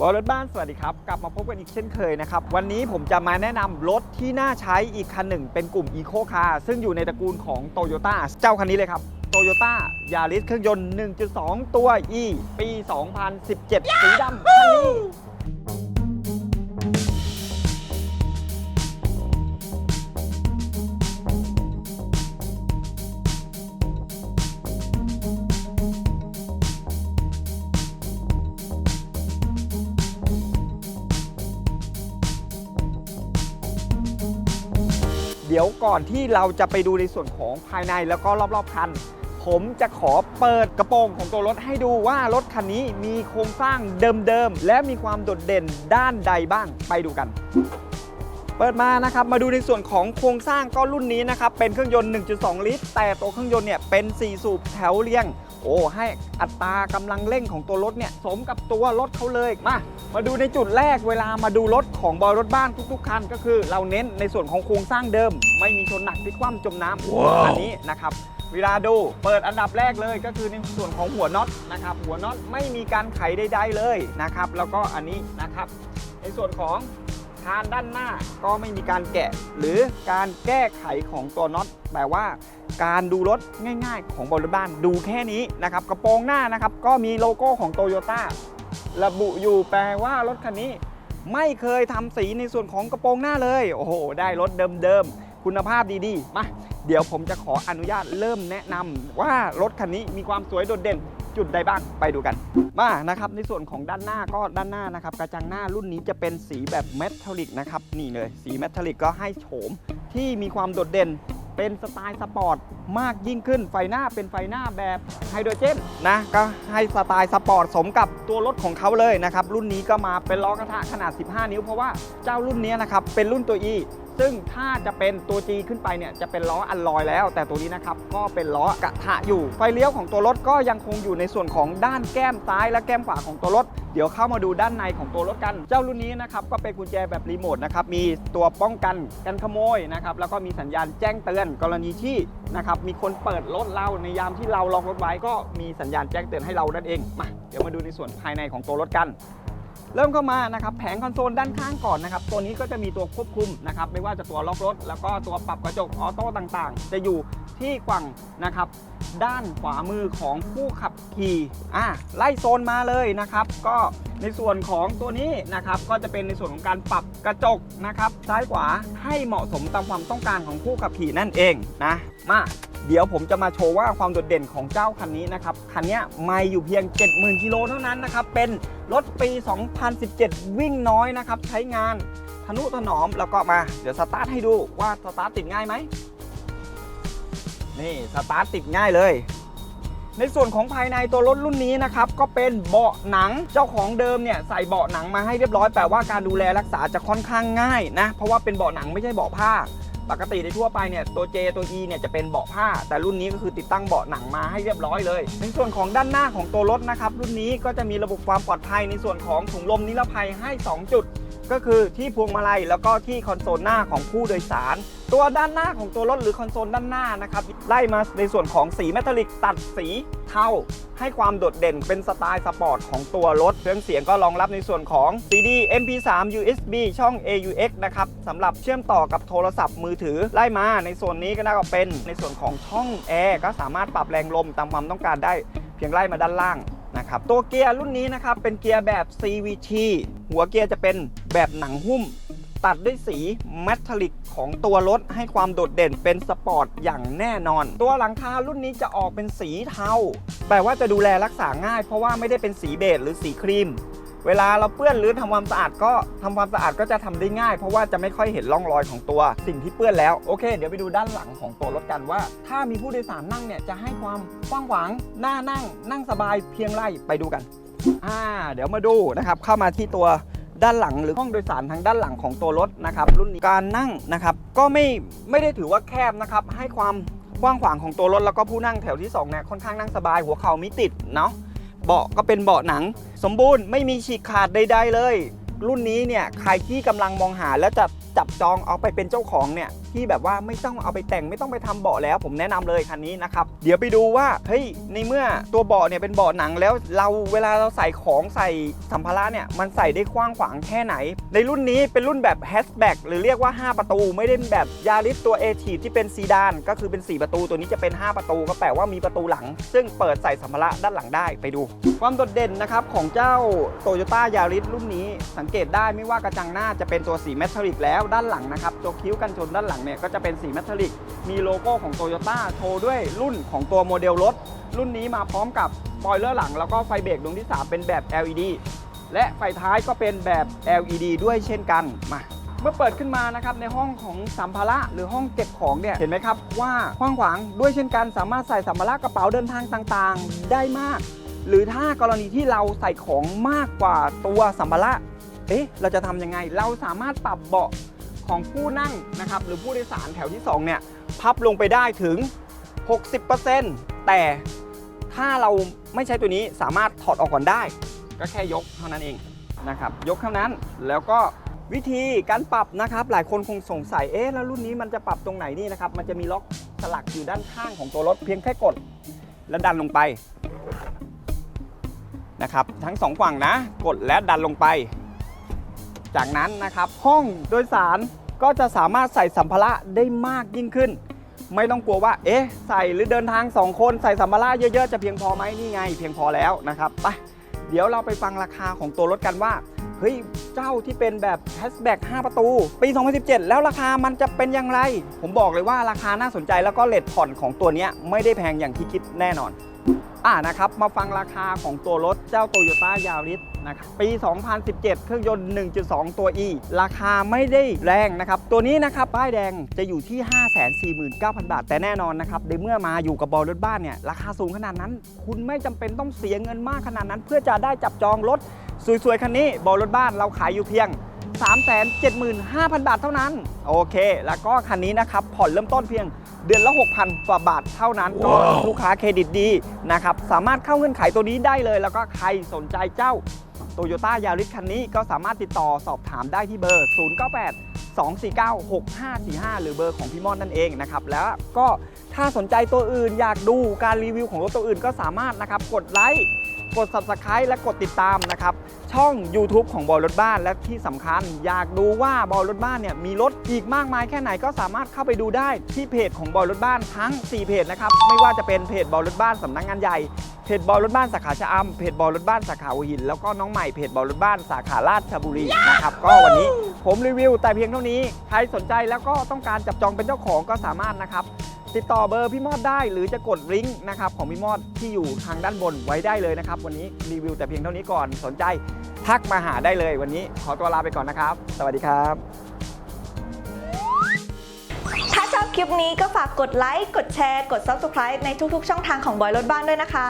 บอลรถบ้านสวัสดีครับ กลับมาพบกันอีกเช่นเคยนะครับ วันนี้ผมจะมาแนะนำรถที่น่าใช้อีกคันหนึ่ง เป็นกลุ่ม Eco Car ซึ่งอยู่ในตระกูลของ Toyota เจ้าคันนี้เลยครับ Toyota Yaris เครื่องยนต์ 1.2 ตัว E ปี 2017 สีดำคันนี้ ดี๋ยวก่อนที่เราจะไปดูในส่วนของภายในแล้วก็รอบๆคัน ผมจะขอเปิดกระโปรงของตัวรถให้ดูว่ารถคันนี้มีโครงสร้างเดิมๆ และมีความโดดเด่นด้านใดบ้างไปดูกัน เปิดมานะครับมาดูในส่วนของโครงสร้างก็รุ่นนี้นะครับเป็นเครื่องยนต์ 1.2 ลิตร แต่ตัวเครื่องยนต์เนี่ยเป็น 4 สูบแถวเรียง โอ้ให้อัตรากำลังเร่งของตัวรถเนี่ยสมกับตัวรถเขาเลยมามาดูในจุดแรกเวลามาดูรถของบอยรถบ้านทุกๆคันก็คือ เราเน้นในส่วนของโครงสร้างเดิม ไม่มีชนหนักพลิกคว่ำจมน้ำอันนี้นะครับเวลาดูเปิดอันดับแรกเลยก็คือในส่วนของหัวน็อตนะครับหัวน็อตไม่มีการไขใดๆเลยนะครับแล้วก็อันนี้นะครับ ในส่วนของคานด้านหน้าก็ไม่มีการแกะ หรือการแก้ไขของตัวน็อตแปลว่า การดูรถง่าย ๆ ของบริบ้านดูแค่นี้นะครับกระโปรงหน้านะครับก็มีโลโก้ของโตโยต้าระบุอยู่แปลว่ารถคันนี้ ไม่เคยทำสีในส่วนของกระโปรงหน้าเลย โอ้โห ได้รถเดิมๆ คุณภาพดีๆ มาเดี๋ยวผมจะขออนุญาตเริ่มแนะนำว่ารถคันนี้มีความสวยโดดเด่นจุดใดบ้างไปดูกันมานะครับในส่วนของด้านหน้าก็ด้านหน้านะครับกระจังหน้ารุ่นนี้จะเป็นสีแบบเมทัลลิกนะครับนี่เลยสีเมทัลลิกก็ให้โฉมที่มีความโดดเด่น เป็นสไตล์สปอร์ตมากยิ่งขึ้นไฟหน้าเป็นไฟหน้าแบบไฮโดรเจนนะก็ให้สไตล์สปอร์ตสมกับตัวรถของเขาเลยนะครับ รุ่นนี้ก็มาเป็นล้อกระทะขนาด 15 นิ้วเพราะว่าเจ้ารุ่นนี้นะครับเป็นรุ่นตัว E ซึ่งถ้าจะเป็นตัว G ขึ้นไปเนี่ยจะเป็นล้ออัลลอยแล้ว แต่ตัวนี้นะครับก็เป็นล้อกระทะอยู่ ไฟเลี้ยวของตัวรถก็ยังคงอยู่ในส่วนของด้านแก้มซ้ายและแก้มขวาของตัวรถ เดี๋ยวเข้ามาดูด้านในของตัวรถกัน เจ้ารุ่นนี้นะครับก็เป็นกุญแจแบบรีโมทนะครับมีตัวป้องกันกันขโมยนะครับแล้วก็มีสัญญาณแจ้งเตือนกรณีที่นะครับมีคนเปิดรถเราในยามที่เราล็อกรถไว้ก็มีสัญญาณแจ้งเตือนให้เรานั่นเองมาเดี๋ยวมาดูในส่วนภายในของตัวรถกัน เริ่มเข้ามานะครับแผงคอนโซลด้านข้างก่อนนะครับตัวนี้ก็จะมีตัวควบคุมนะครับไม่ว่าจะตัวล็อกรถ แล้วก็ตัวปรับกระจกออโต้ต่างๆ จะอยู่ที่ฝั่งนะครับ ด้านขวามือของผู้ขับขี่อะไล่โซนมาเลยนะครับ ก็ในส่วนของตัวนี้นะครับ ก็จะเป็นในส่วนของการปรับกระจกนะครับ ซ้ายขวาให้เหมาะสมตามความต้องการของผู้ขับขี่นั่นเองนะมาเดี๋ยวผมจะมาโชว์ว่าความโดดเด่นของเจ้าคันนี้นะครับ คันนี้ไม่อยู่เพียง 70,000กิโลเท่านั้นนะครับ เป็นรถปี 2017 วิ่งน้อยนะครับ ใช้งานทนุถนอมแล้วก็มา เดี๋ยวสตาร์ทให้ดูว่าสตาร์ทติดง่ายไหม นี่สตาร์ทติดง่ายเลย ในส่วนของภายในตัวรถรุ่นนี้นะครับ ก็เป็นเบาะหนังเจ้าของเดิมเนี่ยใส่เบาะหนังมาให้เรียบร้อยแปลว่าการดูแลรักษาจะค่อนข้างง่ายนะเพราะว่าเป็นเบาะหนังไม่ใช่เบาะผ้า ปกติในทั่วไปเนี่ยตัว J ตัว E เนี่ยจะเป็นเบาะผ้า แต่รุ่นนี้ก็คือติดตั้งเบาะหนังมาให้เรียบร้อยเลย ในส่วนของด้านหน้าของตัวรถนะครับรุ่นนี้ก็จะมีระบบความปลอดภัยในส่วนของถุงลมนิรภัยให้ 2 จุด ก็คือที่พวงมาลัยแล้วก็ที่คอนโซลหน้าของผู้โดยสาร ตัวด้านหน้าของตัวรถหรือคอนโซลด้านหน้านะครับไล่มาในส่วนของสีเมทัลลิกตัดสีเทาให้ความโดดเด่นเป็นสไตล์สปอร์ตของตัวรถเครื่องเสียงก็รองรับในส่วนของ CD MP3 USB ช่อง AUX นะครับสำหรับเชื่อมต่อกับโทรศัพท์มือถือไล่มาในส่วนนี้ก็น่าจะเป็นในส่วนของช่องแอร์ก็สามารถปรับแรงลมตามความต้องการได้เพียงไล่มาด้านล่าง นะครับตัวเกียร์รุ่นนี้นะครับเป็นเกียร์แบบ CVT หัวเกียร์จะเป็นแบบหนังหุ้ม ตัดด้วยสีเมทัลลิกของตัวรถให้ความโดดเด่นเป็นสปอร์ตอย่างแน่นอน ตัวหลังคารุ่นนี้จะออกเป็นสีเทาแปลว่าจะดูแลรักษาง่าย เพราะว่าไม่ได้เป็นสีเบจหรือสีครีม เวลาเราเปื้อนหรือทำความสะอาดก็ทำความสะอาดก็จะทำได้ง่าย เพราะว่าจะไม่ค่อยเห็นร่องรอยของตัวสิ่งที่เปื้อนแล้วโอเคเดี๋ยวไปดูด้านหลังของตัวรถกันว่า ถ้ามีผู้โดยสารนั่งเนี่ยจะให้ความกว้างขวางหน่านั่ง นั่งสบายเพียงไรไปดูกันอ่าเดี๋ยวมาดูนะครับเข้ามาที่ตัวด้านหลังหรือห้องโดยสารทางด้านหลังของตัวรถนะครับรุ่นนี้การนั่งนะครับก็ไม่ไม่ได้ถือว่าแคบนะครับให้ความกว้างขวางของตัวรถแล้วก็ผู้นั่งแถวที่2เนี่ยค่อนข้างนั่งสบายหัวเข่าไม่ติดเนาะ เบาะก็เป็นเบาะหนัง สมบูรณ์ไม่มีฉีกขาดใด ๆ เลย รุ่นนี้เนี่ยใครที่กำลังมองหาแล้วจะจับจองเอาไปเป็นเจ้าของเนี่ย ที่แบบว่าไม่ต้องเอาไปแต่งไม่ต้องไปทำเบาะแล้ว ผมแนะนำเลยคันนี้นะครับเดี๋ยวไปดูว่าเฮ้ยในเมื่อตัวเบาะเนี่ยเป็นเบาะหนังแล้วเราเวลาเราใส่ของใส่สัมภาระเนี่ยมันใส่ได้กว้างขวางแค่ไหน ในรุ่นนี้เป็นรุ่นแบบแฮชแบ็กหรือเรียกว่า 5 ประตู ไม่ได้แบบยาริสตัวเอทีที่เป็นซีดาน ก็คือเป็น 4 ประตูตัวนี้จะเป็น 5 ประตูก็แปลว่ามีประตูหลัง ซึ่งเปิดใส่สัมภาระด้านหลังได้ไปดู ความโดดเด่นนะครับของเจ้าโตโยต้ายาริสรุ่นนี้สังเกตได้ไม่ว่ากระจังหน้าจะเป็นตัวสีเมทัลลิกแล้วด้านหลังนะครับตัวคิ้วกันชนด้านหลังเนี่ยก็จะเป็นสีเมทัลลิก มีโลโก้ของโตโยต้าโชว์ด้วยรุ่นของตัวโมเดลรถ รุ่นนี้มาพร้อมกับปอยเลอร์หลัง แล้วก็ไฟเบรกดวงที่ 3 เป็นแบบ LED และไฟท้ายก็เป็นแบบ LED ด้วยเช่นกันมาเมื่อเปิดขึ้นมานะครับในห้องของสัมภาระหรือห้องเก็บของเนี่ยเห็นไหมครับว่ากว้างขวางด้วยเช่นกันสามารถใส่สัมภาระกระเป๋าเดินทางต่างๆ ได้มาก หรือถ้ากรณีที่เราใส่ของมากกว่าตัวสัมภาระเอ๊ะเราจะทำยังไงเราสามารถปรับเบาะ ของผู้นั่งนะครับหรือผู้โดยสารแถวที่สองเนี่ยพับลงไปได้ถึง 60%แต่ถ้าเราไม่ใช้ตัวนี้สามารถถอดออกก่อนได้ ก็แค่ยกเท่านั้นเองนะครับยกเท่านั้นแล้วก็วิธีการปรับนะครับหลายคนคงสงสัยเอ๊ะแล้วรุ่นนี้มันจะปรับตรงไหนนี่นะครับมันจะมีล็อกสลักอยู่ด้านข้างของตัวรถเพียงแค่กด แล้วดันลงไปนะครับทั้งสองฝั่งนะ กดและดันลงไป จากนั้นนะครับห้องโดยสารก็จะสามารถใส่สัมภาระได้มากยิ่งขึ้น ไม่ต้องกลัวว่า เอ๊ะ ใส่หรือเดินทาง 2 คนใส่สัมภาระเยอะๆ จะเพียงพอไหมนี่ไง เพียงพอแล้วนะครับไปเดี๋ยวเราไปฟังราคาของตัวรถกันว่าเฮ้ยเจ้าที่เป็นแบบแฮชแบ็ก5 ประตู ปี 2017 แล้วราคามันจะเป็นอย่างไร ผมบอกเลยว่าราคาน่าสนใจแล้วก็เลทผ่อนของตัวนี้ไม่ได้แพงอย่างที่คิดแน่นอน อ่านะครับมาฟังราคาของตัวรถเจ้า Toyota Yaris นะครับปี 2017 เครื่องยนต์ 1.2 ตัว E ราคาไม่ได้แรงนะครับ ตัวนี้นะครับ ป้ายแดงจะอยู่ที่ 549,000 บาท แต่แน่นอนนะครับในเมื่อมาอยู่กับบอลรถบ้านเนี่ย ราคาสูงขนาดนั้น คุณไม่จำเป็นต้องเสียเงินมากขนาดนั้น เพื่อจะได้จับจองรถสวยๆ คันนี้บอลรถบ้านเราขายอยู่เพียง375,000 บาทเท่านั้น โอเค แล้วก็คันนี้นะครับผ่อนเริ่มต้นเพียง เดือนละ 6,000กว่าบาทเท่านั้นก็ลูกค้าเครดิตดีนะครับสามารถเข้าเงื่อนไขตัวนี้ได้เลย แล้วก็ใครสนใจเจ้าโตโยต้ายาริสคันนี้ก็สามารถติดต่อสอบถามได้ที่เบอร์ 098 249 6545 หรือเบอร์ของพี่ม่อนนั่นเองนะครับ แล้วก็ถ้าสนใจตัวอื่นอยากดูการรีวิวของรถตัวอื่นก็สามารถนะครับกดไลค์ กด subscribe และกดติดตามนะครับ ช่อง YouTube ของบอยรถบ้านและที่สำคัญ อยากดูว่าบอยรถบ้านเนี่ยมีรถอีกมากมายแค่ไหนก็สามารถเข้าไปดูได้ที่เพจของบอยรถบ้านทั้ง 4 เพจนะครับ ไม่ว่าจะเป็นเพจบอยรถบ้านสำนักงานใหญ่เพจบอยรถบ้านสาขาชะอำเพจบอยรถบ้านสาขาหัวหิน แล้วก็น้องใหม่เพจบอยรถบ้านสาขาราชบุรีนะครับ ก็วันนี้ผมรีวิวแต่เพียงเท่านี้ ใครสนใจแล้วก็ต้องการจับจองเป็นเจ้าของก็สามารถนะครับ ติดต่อเบอร์พี่มอดได้ หรือจะกดลิงก์นะครับของพี่มอดที่อยู่ทางด้านบนไว้ได้เลยนะครับ วันนี้รีวิวแต่เพียงเท่านี้ก่อนสนใจทักมาหาได้เลยวันนี้ขอตัวลาไปก่อนนะครับ สวัสดีครับ ถ้าชอบคลิปนี้ก็ฝากกดไลค์ กดแชร์ กด Subscribe ในทุกๆ ช่องทางของบอยรถบ้านด้วยนะคะ